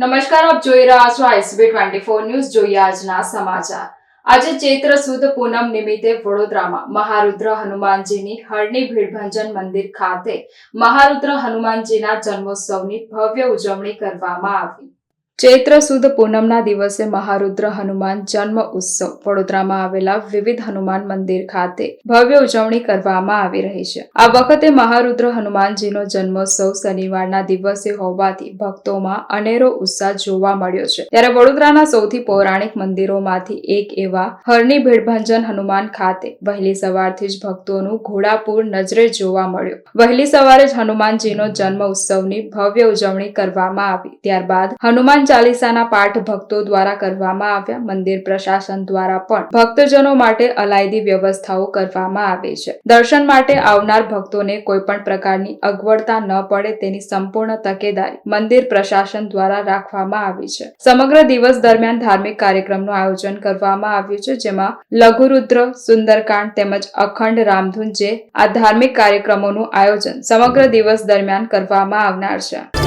નમસ્કાર, આપ જોઈ રહ્યા છો આઈસીબી ટ્વેન્ટી ફોર ન્યૂઝ. જોઈએ આજના સમાચાર. આજે ચૈત્ર સુદ પૂનમ નિમિત્તે વડોદરામાં મહારુદ્ર હનુમાનજીની હરણી ભીડભંજન મંદિર ખાતે મહારુદ્ર હનુમાનજીના જન્મોત્સવની ભવ્ય ઉજવણી કરવામાં આવી. ચૈત્ર સુદ પૂનમના દિવસે મહારુદ્ર હનુમાન જન્મ ઉત્સવ. વડોદરામાં આવેલા વિવિધ હનુમાન મંદિર ખાતે ભવ્ય ઉજવણી કરવામાં આવી રહી છે. આ વખતે મહારુદ્ર હનુમાનજીનો જન્મોત્સવ શનિવારના દિવસે હોવાથી ભક્તોમાં અનેરો ઉત્સાહ જોવા મળ્યો છે. ત્યારે વડોદરાના સૌથી પૌરાણિક મંદિરોમાંથી એક એવા હરણી ભીડભંજન હનુમાન ખાતે વહેલી સવારથી જ ભક્તોનું ઘોડાપૂર નજરે જોવા મળ્યો. વહેલી સવારે જ હનુમાનજીનો જન્મ ઉત્સવની ભવ્ય ઉજવણી કરવામાં આવી. ત્યારબાદ હનુમાન ચાલીસાના પાઠ ભક્તો દ્વારા કરવામાં આવ્યા. મંદિર પ્રશાસન દ્વારા પણ ભક્તજનો માટે અલાયદી વ્યવસ્થાઓ કરવામાં આવે છે. દર્શન માટે આવનાર ભક્તોને કોઈ પણ પ્રકારની અગવડતા ન પડે તેની સંપૂર્ણ તકેદારી મંદિર પ્રશાસન દ્વારા રાખવામાં આવી છે. સમગ્ર દિવસ દરમિયાન ધાર્મિક કાર્યક્રમનું આયોજન કરવામાં આવ્યું છે, જેમાં લઘુરુદ્ર, સુંદરકાંડ તેમજ અખંડ રામધૂન જે આ ધાર્મિક કાર્યક્રમોનું આયોજન સમગ્ર દિવસ દરમિયાન કરવામાં આવનાર છે.